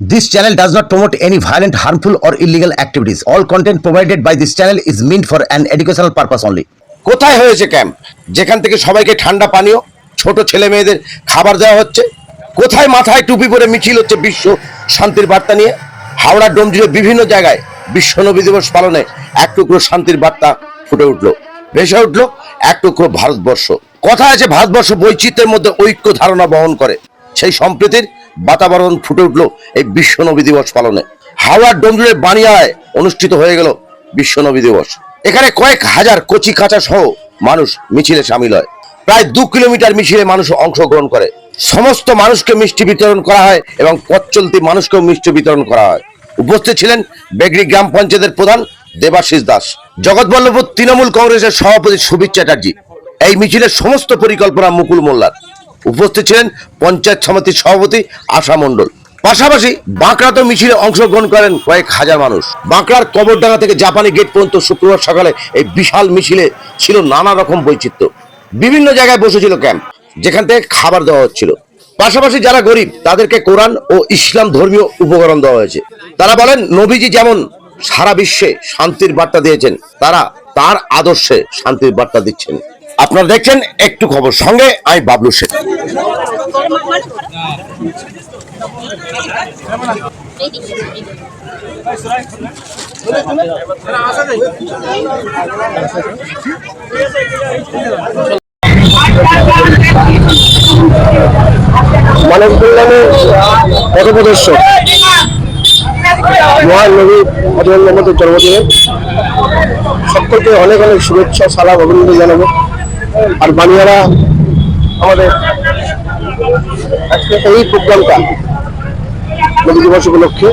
This channel does not promote any violent, harmful, or illegal activities. All content provided by this channel is meant for an educational purpose only. কোথায় হয়েছে camp যেখান থেকে সবাইকে ঠান্ডা পানীয় ছোট ছেলে মেয়েদের খাবার দেওয়া হচ্ছে। কোথায় মাথায় টুপি পরে মিছিল হচ্ছে বিশ্ব শান্তির বার্তা নিয়ে? হাওড়া ডোম জুড়ে বিভিন্ন জায়গায় বিশ্ব নবী দিবস পালনে এক টুকরো শান্তির বার্তা ফুটে উঠল। ভেসে উঠল এক টুকরো ভারতবর্ষ। কথা আছে ভারতবর্ষ বৈচিত্র্যের মধ্যে ঐক্য ধারণা বহন করে। সেই সম্প্রীতির বাতাবরণ ফুটে উঠল এই বিশ্ব নবী দিবস পালনে। হাওড়ার ডোমজুড়ে বানিয়ায় অনুষ্ঠিত হয়ে গেল বিশ্ব নবী দিবস। এখানে কয়েক হাজার কচি কাঁচা সহ মানুষ মিছিলে সামিল হয়। প্রায় দু কিলোমিটার মিছিলে মানুষ অংশগ্রহণ করে। সমস্ত মানুষকে মিষ্টি বিতরণ করা হয় এবং পথ চলতি মানুষকেও মিষ্টি বিতরণ করা হয়। উপস্থিত ছিলেন বেগরি গ্রাম পঞ্চায়েতের প্রধান দেবাশিস দাস, জগৎবল্লভপুর তৃণমূল কংগ্রেসের সভাপতি সুবীর চ্যাটার্জি। এই মিছিলের সমস্ত পরিকল্পনা মুকুল মোল্লার। উপস্থিত ছিলেন পঞ্চায়েত সমিতির সভাপতি আশা মণ্ডল। পাশাপাশি বাঁকড়াতে মিছিলে অংশগ্রহণ করেন কয়েক হাজার মানুষ। বাঁকড়ার কবরডাঙ্গা থেকে জাপানি গেট পর্যন্ত শুক্রবার সকালে এই বিশাল মিছিলে ছিল নানা রকম বৈচিত্র্য। বিভিন্ন জায়গায় বসেছিল ক্যাম্প, যেখান থেকে খাবার দেওয়া হচ্ছিল। পাশাপাশি যারা গরিব, তাদেরকে কোরআন ও ইসলাম ধর্মীয় উপকরণ দেওয়া হয়েছে। তারা বলেন, নবীজি যেমন সারা বিশ্বে শান্তির বার্তা দিয়েছেন, তারা তার আদর্শে শান্তির বার্তা দিচ্ছেন। আপনারা দেখছেন একটু খবর। সঙ্গে আমি বাবলু শেখ মানব কল্যাণের পথপ্রদর্শক মহান নবী মোহাম্মদের জন্মদিনে সকলকে অনেক অনেক শুভেচ্ছা, সালাম, অভিনন্দন জানাব। আর বানিয়ারা আমাদের আজকে এই প্রোগ্রামটা নবী দিবস উপলক্ষে।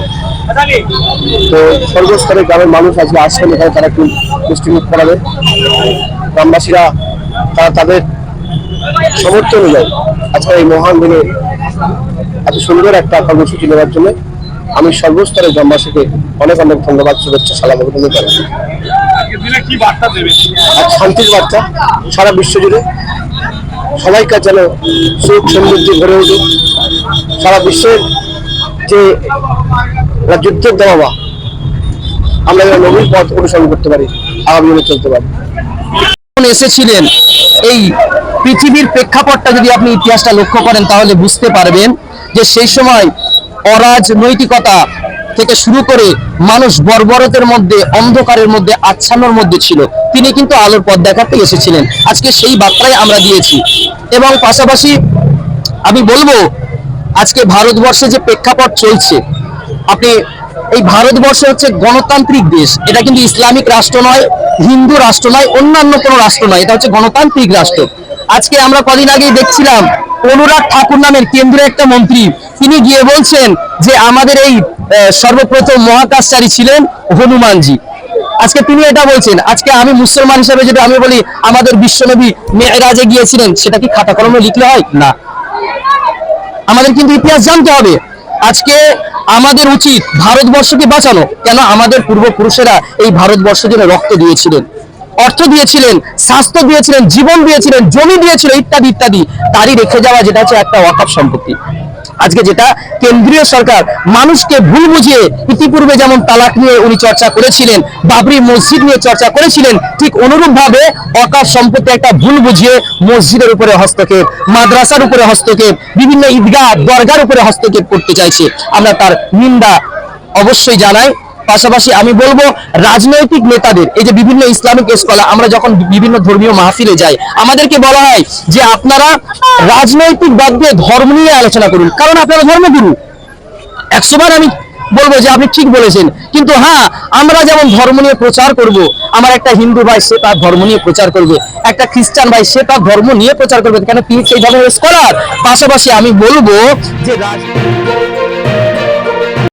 তো সর্বস্তরে গ্রামের মানুষ আজকে আসছেন, এখানে তারা একটু মিষ্টিমুখ করাবে। গ্রামবাসীরা তারা তাদের সমর্থ অনুযায়ী আজকে এই মহান দিনে এত সুন্দর একটা কর্মসূচি নেওয়ার জন্য আমি সর্বস্তরের গ্রামবাসীকে অনেক অনেক ধন্যবাদ, শুভেচ্ছা, সালাম অভিনন্দন আজকের দিনে কি বার্তা দেবে? এক শান্তির বার্তা সারা বিশ্ব জুড়ে। সবাইকার যেন সুখ সমৃদ্ধি ভরে উঠুক সারা বিশ্বের যে যুদ্ধের দাবা আমরা যেন নবীন পথ অনুসরণ করতে পারি আগামী দিনে চলতে পারি। এসেছিলেন এই পৃথিবীর প্রেক্ষাপটটা যদি আপনি ইতিহাসটা লক্ষ্য করেন তাহলে বুঝতে পারবেন যে সেই সময় অরাজনৈতিকতা থেকে শুরু করে মানুষ বর্বরতের মধ্যে, অন্ধকারের মধ্যে আচ্ছানোর মধ্যে ছিল। তিনি কিন্তু আলোর পথ দেখাতে এসেছিলেন। আজকে সেই বার্তাই আমরা দিয়েছি। এবং পাশাপাশি আমি বলব, আজকে ভারতবর্ষে যে প্রেক্ষাপট চলছে, আপনি, এই ভারতবর্ষ হচ্ছে গণতান্ত্রিক দেশ। এটা কিন্তু ইসলামিক রাষ্ট্র নয়, হিন্দু রাষ্ট্র নয়, অন্যান্য কোনো রাষ্ট্র নয়, এটা হচ্ছে গণতান্ত্রিক রাষ্ট্র। আজকে আমরা কদিন আগেই দেখছিলাম অনুরাগ ঠাকুর নামের কেন্দ্রের একটা মন্ত্রী। তিনি গিয়ে বলছেন যে আমাদের এই সর্বপ্রথম মহাকাশচারী ছিলেন হনুমানজি। আজকে তিনি এটা বলছেন। আজকে আমি মুসলমান হিসেবে যদি আমি বলি, আমাদের বিশ্বনবী মেয়েরাজে গিয়েছিলেন, সেটা কি খাতা কলমে লিখলে হয়? না। আমাদের কিন্তু ইতিহাস জানতে হবে। আজকে আমাদের উচিত ভারতবর্ষকে বাঁচানো। কেন? আমাদের পূর্বপুরুষেরা এই ভারতবর্ষ জন্য রক্ত দিয়েছিলেন। অর্থ দিয়েছিলেন, স্বাস্থ্য দিয়েছিলেন, জীবন দিয়েছিলেন, জমি দিয়েছিলেন ইত্যাদি ইত্যাদি। তারই রেখে যাওয়া যেটা হচ্ছে একটা ওয়াকাফ সম্পত্তি। আজকে যেটা কেন্দ্রীয় সরকার মানুষকে ভুল বুঝিয়ে ইতিপূর্বে যেমন তালাক নিয়ে উনি চর্চা করেছিলেন, বাবরি মসজিদ নিয়ে চর্চা করেছিলেন, ঠিক অনুরূপ ভাবে অকাশ সম্পত্তি একটা ভুল বুঝিয়ে মসজিদের উপরে হস্তক্ষেপ, মাদ্রাসার উপরে হস্তক্ষেপ, বিভিন্ন ঈদগাহ, দরগার উপরে হস্তক্ষেপ করতে চাইছে। আমরা তার নিন্দা অবশ্যই জানাই। পাশাপাশি আমি বলব, রাজনৈতিক নেতাদের, এই যে বিভিন্ন ইসলামিক স্কলার আমরা যখন বিভিন্ন ধর্মীয় মাহফিলে যাই, আমাদেরকে বলা হয় যে আপনারা রাজনৈতিক বাদ দিয়ে ধর্ম নিয়ে আলোচনা করুন। কারণ আপনারা ধর্মগুরু। একশোবার আমি বলব যে আপনি ঠিক বলেছেন। কিন্তু হ্যাঁ আমরা যেমন ধর্ম নিয়ে প্রচার করব, আমার একটা হিন্দু ভাই, সে তার ধর্ম নিয়ে প্রচার করবে। একটা খ্রিস্টান ভাই, সে তার ধর্ম নিয়ে প্রচার করবে। কেন তিনি সেই ধরনের স্কলার পাশাপাশি আমি বলব যে রাজনীতি